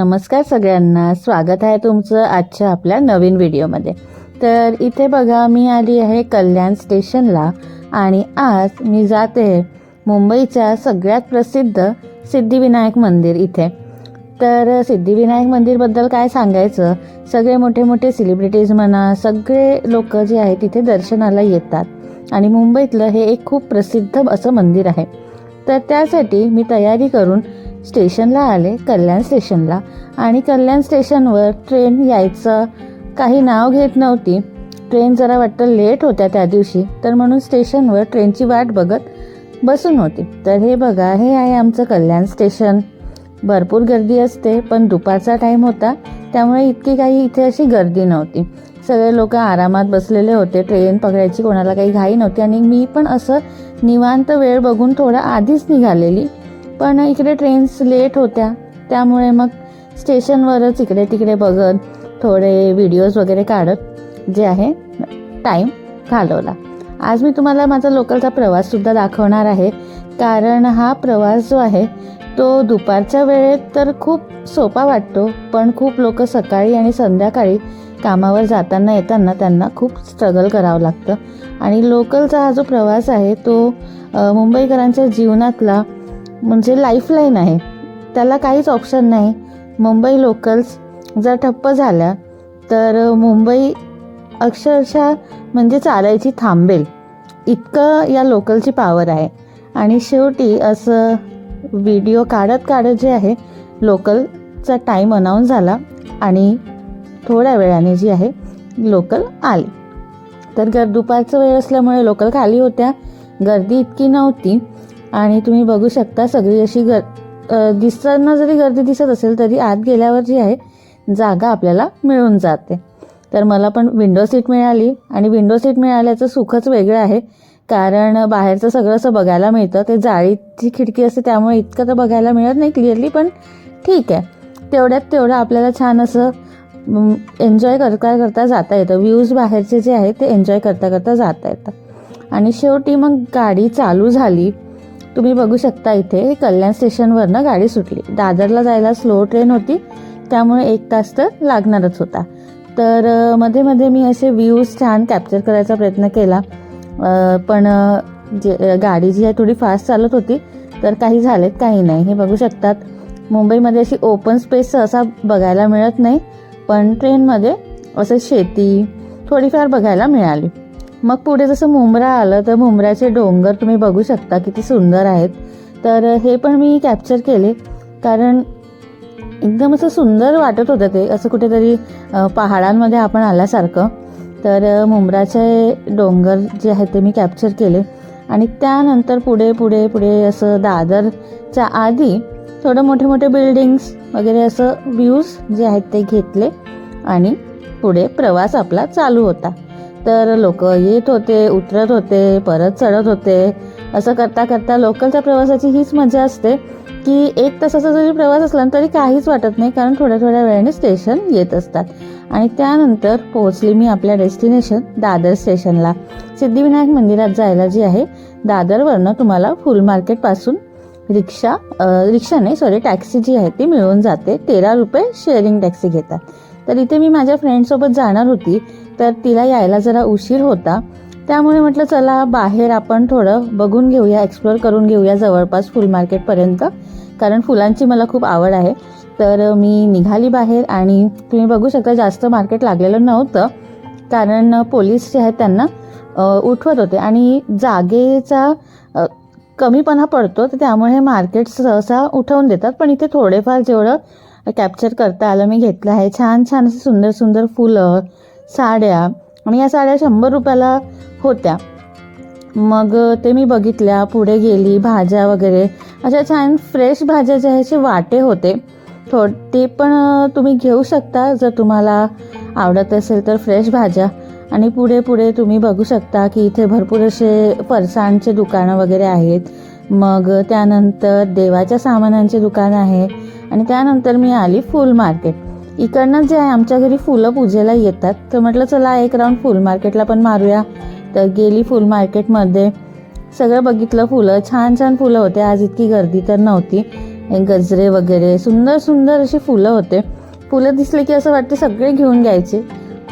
नमस्कार सगळ्यांना. स्वागत आहे तुमचं आजच्या आपल्या नवीन व्हिडिओमध्ये. तर इथे बघा मी आली आहे कल्याण स्टेशनला आणि आज मी जाते मुंबईच्या सगळ्यात प्रसिद्ध सिद्धिविनायक मंदिर इथे. तर सिद्धिविनायक मंदिरबद्दल काय सांगायचं? सगळे मोठे मोठे सेलिब्रिटीज म्हणा सगळे लोक जे आहेत तिथे दर्शनाला येतात. आणि मुंबईतलं हे एक खूप प्रसिद्ध असं मंदिर आहे. तर त्यासाठी मी तयारी करून स्टेशनला आले कल्याण स्टेशनला. आणि कल्याण स्टेशनवर ट्रेन यायचं काही नाव घेत नव्हती. ट्रेन जरा वाटतं लेट होत्या त्या दिवशी तर म्हणून स्टेशनवर ट्रेनची वाट बघत बसून होती. तर हे बघा हे आहे आमचं कल्याण स्टेशन. भरपूर गर्दी असते पण दुपारचा टाईम होता त्यामुळे इतकी काही इथे अशी गर्दी नव्हती. सगळे लोक आरामात बसलेले होते ट्रेन पकडायची कोणाला काही घाई नव्हती. आणि मी पण असं निवांत वेळ बघून थोडा आधीच निघालेली. पण इकडे ट्रेन्स लेट होत्या. त्यामुळे मग स्टेशनवरच इकडे तिकडे बघत थोडे व्हिडिओज वगैरे काढत जे आहे टाईम घालवला. आज मी तुम्हाला माझा लोकलचा प्रवाससुद्धा दाखवणार आहे. कारण हा प्रवास जो आहे तो दुपारच्या वेळेत तर खूप सोपा वाटतो पण खूप लोक सकाळी आणि संध्याकाळी कामावर जाताना येताना त्यांना खूप स्ट्रगल करावं लागतं. आणि लोकलचा हा जो प्रवास आहे तो मुंबईकरांच्या जीवनातला म्हणजे लाईफलाईन आहे. त्याला काहीच ऑप्शन नाही. मुंबई लोकल्स जर ठप्प झाल्या तर मुंबई अक्षरशः म्हणजे चालायची थांबेल. इतकं या लोकलची पॉवर आहे. आणि शेवटी असं व्हिडिओ काढत काढत जे आहे लोकलचा टाईम अनाऊन्स झाला आणि थोड्या वेळाने जी आहे लोकल आली. तर गर दुपारचं वेळ असल्यामुळे लोकल खाली होत्या. गर्दी इतकी नव्हती. आणि तुम्ही बघू शकता सगळी अशी गर दिसताना जरी गर्दी दिसत असेल तरी आत गेल्यावर जी आहे जागा आपल्याला मिळून जाते. तर मला पण विंडो सीट मिळाली आणि विंडो सीट मिळाल्याचं सुखच वेगळं आहे. कारण बाहेरचं सगळं असं बघायला मिळतं. ते जाळीची खिडकी असते त्यामुळे इतकं तर बघायला मिळत नाही क्लिअरली पण ठीक आहे. तेवढ्यात तेवढं आपल्याला छान असं एन्जॉय करता करता जाता येतं. व्ह्यूज बाहेरचे जे आहे ते एन्जॉय करता करता जाता येतं आणि शेवटी मग गाडी चालू झाली. तुम्ही बघू शकता इथे कल्याण स्टेशनवरनं गाडी सुटली. दादरला जायला स्लो ट्रेन होती. त्यामुळे एक तास तर लागणारच होता. तर मध्ये मध्ये मी असे व्ह्यूज छान कॅप्चर करायचा प्रयत्न केला. पण जे गाडी जी आहे थोडी फास्ट चालत होती. तर काही झालेत काही नाही. हे बघू शकतात. मुंबईमध्ये अशी ओपन स्पेस सहसा बघायला मिळत नाही. पण ट्रेनमध्ये असं शेती थोडीफार बघायला मिळाली. मग पुढे जसं मुंब्रा आलं तर मुंब्राचे डोंगर तुम्ही बघू शकता किती सुंदर आहेत. तर हे पण मी कॅप्चर केले. कारण एकदम असं सुंदर वाटत होतं ते. असं कुठेतरी पहाडांमध्ये आपण आल्यासारखं. तर मुंब्राचे डोंगर जे आहेत ते मी कॅप्चर केले. आणि त्यानंतर पुढे पुढे पुढे असं दादरच्या आधी थोडं मोठे मोठे बिल्डिंग्स वगैरे असं व्ह्यूज जे आहेत ते घेतले. आणि पुढे प्रवास आपला चालू होता. तर लोक येत होते उतरत होते परत चढत होते. असं करता करता लोकलच्या प्रवासाची हीच मजा असते की एक तासाचा जरी प्रवास असला ना तरी काहीच वाटत नाही कारण थोड्या थोड्या वेळाने स्टेशन येत असतात. आणि त्यानंतर पोहोचली मी आपल्या डेस्टिनेशन दादर स्टेशनला. सिद्धिविनायक मंदिरात जायला जी आहे दादरवरनं तुम्हाला फुल मार्केटपासून रिक्षा रिक्षा नाही सॉरी टॅक्सी जी आहे ती मिळून जाते. तेरा रुपये शेअरिंग टॅक्सी घेतात. तर इथे मी माझ्या फ्रेंडसोबत जाणार होती. तर तिला यायला जरा उशीर होता. त्यामुळे म्हटलं चला बाहेर आपण थोडं बघून घेऊया एक्सप्लोअर करून घेऊया जवळपास फुल मार्केटपर्यंत कारण फुलांची मला खूप आवड आहे. तर मी निघाली बाहेर आणि तुम्ही बघू शकता जास्त मार्केट लागलेलं नव्हतं. कारण पोलीस जे आहेत त्यांना उठवत होते. आणि जागेचा कमीपणा पडतो तर त्यामुळे हे मार्केट सहसा उठवून देतात. पण इथे थोडेफार जेवढं कॅप्चर करता आलं मी घेतलं आहे. छान छान असे सुंदर सुंदर फुलं साड्या. आणि या साड्या शंभर रुपयाला होत्या. मग ते मी बघितल्या पुढे गेली भाज्या वगैरे. अशा छान फ्रेश भाज्या ज्या आहेत असे वाटे होते. थो ते पण तुम्ही घेऊ शकता. जर तुम्हाला आवडत असेल तर फ्रेश भाज्या. आणि पुढे पुढे तुम्ही बघू शकता की इथे भरपूर असे फरसाणचे दुकानं वगैरे आहेत. मग त्यानंतर देवाच्या सामानांचे दुकान आहे. आणि त्यानंतर मी आली फुल मार्केट. इकडनं जे आहे आमच्या घरी फुलं पूजेला येतात. तर म्हटलं चला एक राऊंड फुल मार्केटला पण मारूया. तर गेली फुल मार्केटमध्ये सगळं बघितलं फुलं. छान छान फुलं होते. आज इतकी गर्दी तर नव्हती. गजरे वगैरे सुंदर सुंदर अशी फुलं होते. फुलं दिसले की असं वाटते सगळे घेऊन घ्यायचे.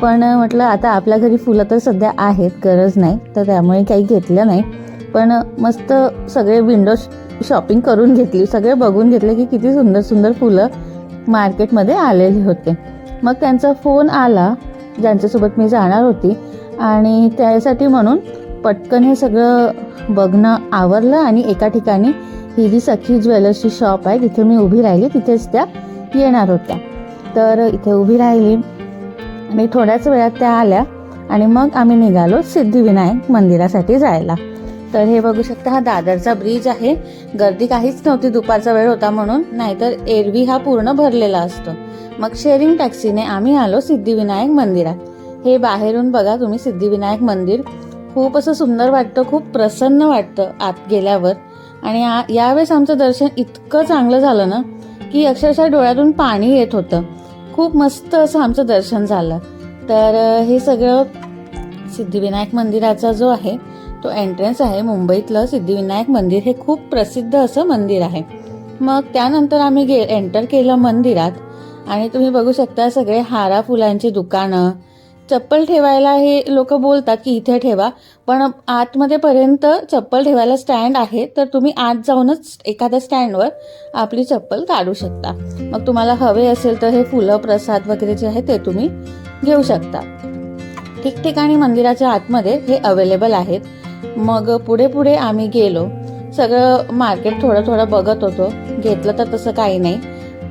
पण म्हटलं आता आपल्या घरी फुलं तर सध्या आहेत गरज नाही. तर त्यामुळे काही घेतलं नाही. पण मस्त सगळे विंडो शॉपिंग करून घेतली. सगळे बघून घेतले की किती सुंदर सुंदर फुलं मार्केटमध्ये आलेले होते. मग त्यांचा फोन आला ज्यांच्यासोबत मी जाणार होती आणि त्यासाठी म्हणून पटकन हे सगळं बघणं आवरलं आणि एका ठिकाणी ही जी सखी ज्वेलर्सची शॉप आहे तिथे मी उभी राहिली तिथेच त्या येणार होत्या. तर इथे उभी राहिली. आणि थोड्याच वेळात त्या आल्या आणि मग आम्ही निघालो सिद्धिविनायक मंदिरासाठी जायला. तर हे बघू शकता हा दादरचा ब्रिज आहे. गर्दी काहीच नव्हती दुपारचा वेळ होता म्हणून. नाहीतर एरवी हा पूर्ण भरलेला असतो. मग शेअरिंग टॅक्सीने आम्ही आलो सिद्धिविनायक मंदिरात. हे बाहेरून बघा तुम्ही सिद्धिविनायक मंदिर. खूप असं सुंदर वाटतं खूप प्रसन्न वाटतं आत गेल्यावर. आणि यावेळेस आमचं दर्शन इतकं चांगलं झालं ना की अक्षरशः डोळ्यातून पाणी येत होतं. खूप मस्त असं आमचं दर्शन झालं. तर हे सगळं सिद्धिविनायक मंदिराचा जो आहे तो एंट्रन्स आहे मुंबईतलं सिद्धिविनायक मंदिर. हे खूप प्रसिद्ध असं मंदिर आहे. मग त्यानंतर आम्ही गे एंटर केलं मंदिरात. आणि तुम्ही बघू शकता सगळे हारा फुलांची दुकानं. चप्पल ठेवायला हे लोक बोलतात की इथे ठेवा. पण आतमध्ये पर्यंत चप्पल ठेवायला स्टँड आहे. तर तुम्ही आत जाऊनच एखाद्या स्टँडवर आपली चप्पल काढू शकता. मग तुम्हाला हवे असेल तर हे फुलं प्रसाद वगैरे जे आहे ते तुम्ही घेऊ शकता. ठिकठिकाणी मंदिराच्या आतमध्ये हे अवेलेबल आहेत. मग पुढे पुढे आम्ही गेलो. सगळं मार्केट थोडं थोडं बघत होतो. घेतलं तर तसं काही नाही.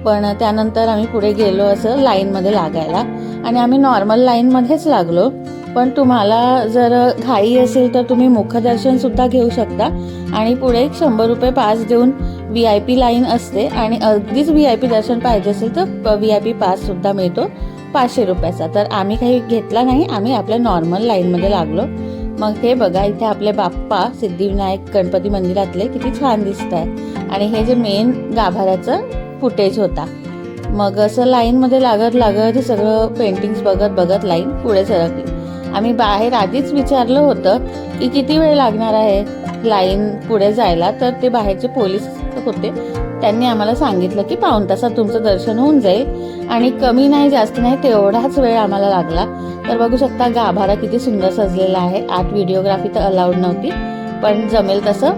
पण त्यानंतर आम्ही पुढे गेलो असं लाईनमध्ये लागायला. आणि आम्ही नॉर्मल लाईनमध्येच लागलो. पण तुम्हाला जर घाई असेल तर तुम्ही मुखदर्शन सुद्धा घेऊ शकता. आणि पुढे एक शंभर रुपये पास देऊन व्ही आय पी लाईन असते. आणि अगदीच व्ही आय पी दर्शन पाहिजे असेल तर व्ही आय पी पास सुद्धा मिळतो. पाचशे रुपयाचा. तर आम्ही काही घेतला नाही. आम्ही आपल्या नॉर्मल लाईनमध्ये लागलो. मग हे बघा इथे आपले बाप्पा सिद्धिविनायक गणपती मंदिरातले किती छान दिसत आहे आणि हे जे मेन गाभाऱ्याचं फुटेज होता. मग असं लाईनमध्ये लागत लागत हे सगळं पेंटिंग्स बघत बघत लाईन पुढे सरकली. आम्ही बाहेर आधीच विचारलं होतं की किती वेळ लागणार आहे लाईन पुढे जायला तर ते बाहेरचे पोलीस होते. त्यांनी आम्हाला सांगितलं की पाऊण तासात तुमचं दर्शन होऊन जाईल. आणि कमी नाही जास्त नाही तेवढाच वेळ आम्हाला लागला. तर बघू शकता गाभारा किती सुंदर सजलेला आहे. आत व्हिडिओग्राफी तर अलाउड नव्हती पण जमेल तसं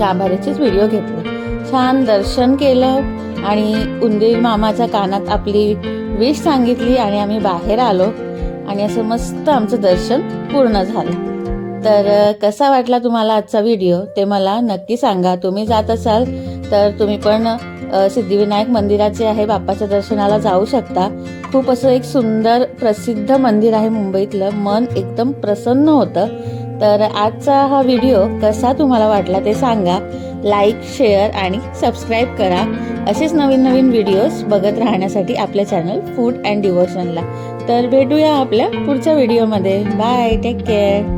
गाभाऱ्याचेच व्हिडिओ घेतले. छान दर्शन केलं आणि उंदीर मामाच्या कानात आपली विश सांगितली आणि आम्ही बाहेर आलो आणि असं मस्त आमचं दर्शन पूर्ण झालं. तर कसा वाटला तुम्हाला आजचा व्हिडिओ ते मला नक्की सांगा. तुम्ही जात असाल तर तुम्ही पण सिद्धिविनायक मंदिराचे आहे बाप्पाच्या दर्शनाला जाऊ शकता. खूप असं एक सुंदर प्रसिद्ध मंदिर आहे मुंबईतलं. मन एकदम प्रसन्न होतं. तर आजचा हा व्हिडिओ कसा तुम्हाला वाटला ते सांगा. लाईक शेअर आणि सबस्क्राईब करा. असेच नवीन नवीन व्हिडिओज बघत राहण्यासाठी आपल्या चॅनल फूड अँड डिवोशनला. तर भेटूया आपल्या पुढच्या व्हिडिओमध्ये. Bye take care.